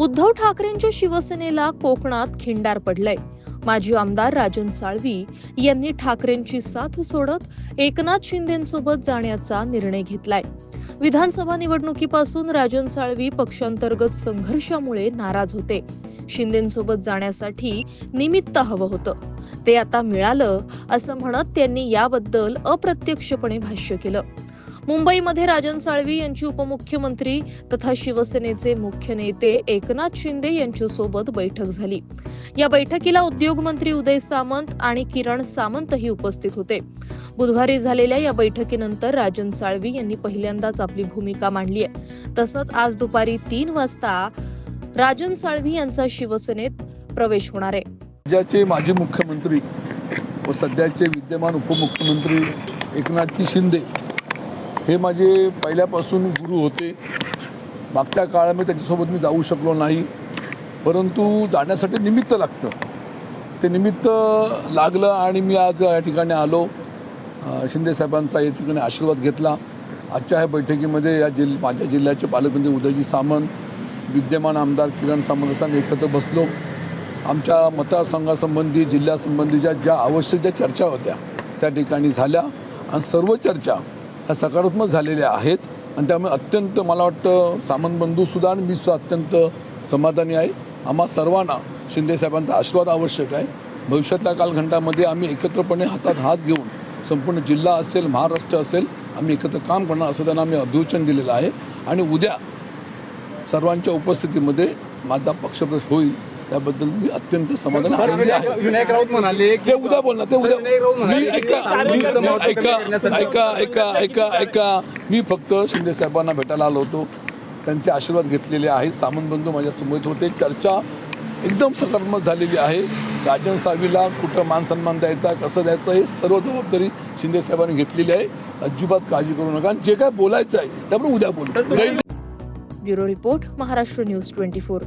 उद्धव ठाकरेंच्या शिवसेनेला कोकणात खिंडार पडलंय. माजी आमदार राजन साळवी यांनी ठाकरेंची साथ सोडत एकनाथ शिंदेसोबत जाण्याचा निर्णय घेतलाय. विधानसभा निवडणुकीपासून राजन साळवी पक्षांतर्गत संघर्षामुळे नाराज होते. शिंदेसोबत जाण्यासाठी निमित्त हवं होतं. ते आता मिळालं असं म्हणत त्यांनी याबद्दल अप्रत्यक्षपणे भाष्य केलं. मुंबईमध्ये राजन साळवी यांची उपमुख्यमंत्री तथा शिवसेनेचे मुख्य नेते एकनाथ शिंदे यांच्यासोबत बैठक झाली. या बैठकीला उद्योग मंत्री उदय सामंत आणि किरण सामंतही उपस्थित होते. बुधवारी झालेल्या या बैठकीनंतर राजन साळवी यांनी पहिल्यांदाच आपली भूमिका मांडली आहे. तसंच आज दुपारी तीन वाजता राजन साळवी यांचा शिवसेनेत प्रवेश होणार आहे. राज्याचे माजी मुख्यमंत्री व सध्याचे विद्यमान उपमुख्यमंत्री एकनाथजी शिंदे हे माझे पहिल्यापासून गुरु होते. मागच्या काळामध्ये त्यांच्यासोबत मी जाऊ शकलो नाही. परंतु जाण्यासाठी निमित्त लागतं. ते निमित्त लागलं आणि मी आज या ठिकाणी आलो. शिंदेसाहेबांचा या ठिकाणी आशीर्वाद घेतला. आजच्या ह्या बैठकीमध्ये या जिल्ह माझ्या जिल्ह्याचे पालकमंत्री म्हणजे उदयजी सामंत विद्यमान आमदार किरण सामंत असं एकत्र बसलो. आमच्या मतदारसंघासंबंधी जिल्ह्यासंबंधीच्या ज्या आवश्यक ज्या चर्चा होत्या त्या ठिकाणी झाल्या. आणि सर्व चर्चा ह्या सकारात्मक झालेल्या आहेत. आणि त्यामुळे अत्यंत मला वाटतं सामंत बंधूसुद्धा आणि मी सुद्धा अत्यंत समाधानी आहे. आम्हा सर्वांना शिंदेसाहेबांचा आशीर्वाद आवश्यक आहे. भविष्यातल्या कालखंडामध्ये आम्ही एकत्रपणे हातात हात घेऊन संपूर्ण जिल्हा असेल महाराष्ट्र असेल आम्ही एकत्र काम करणार असं त्यांना आम्ही अभिवचन दिलेलं आहे. आणि उद्या सर्वांच्या उपस्थितीमध्ये माझा पक्षप्रवेश होईल. त्याबद्दल मी अत्यंत समाधान आनंदी आहे. विनायक राऊत म्हणाले ते उद्या बोलणार ते उद्या विनायक राऊत मी म्हणाले की ऐका सार्वजनिक मी- मी- महत्त्व कमी ऐका करण्यासाठी- ऐका ऐका ऐका ऐका. मी फक्त शिंदे साहेबांना भेटायला आलो होतो. त्यांचे आशीर्वाद घेतलेले आहेत सामंत बंधू माझ्यासमोर होते. चर्चा एकदम सकारात्मक झालेली आहे. राजन साहेबीला कुठं मान सन्मान द्यायचा कसं द्यायचं हे सर्व जबाबदारी शिंदे साहेबांनी घेतलेली आहे. अजिबात काळजी करू नका. आणि जे काय बोलायचं आहे त्यामुळे उद्या बोलू. जय Hind. Bureau report Maharashtra news twenty four.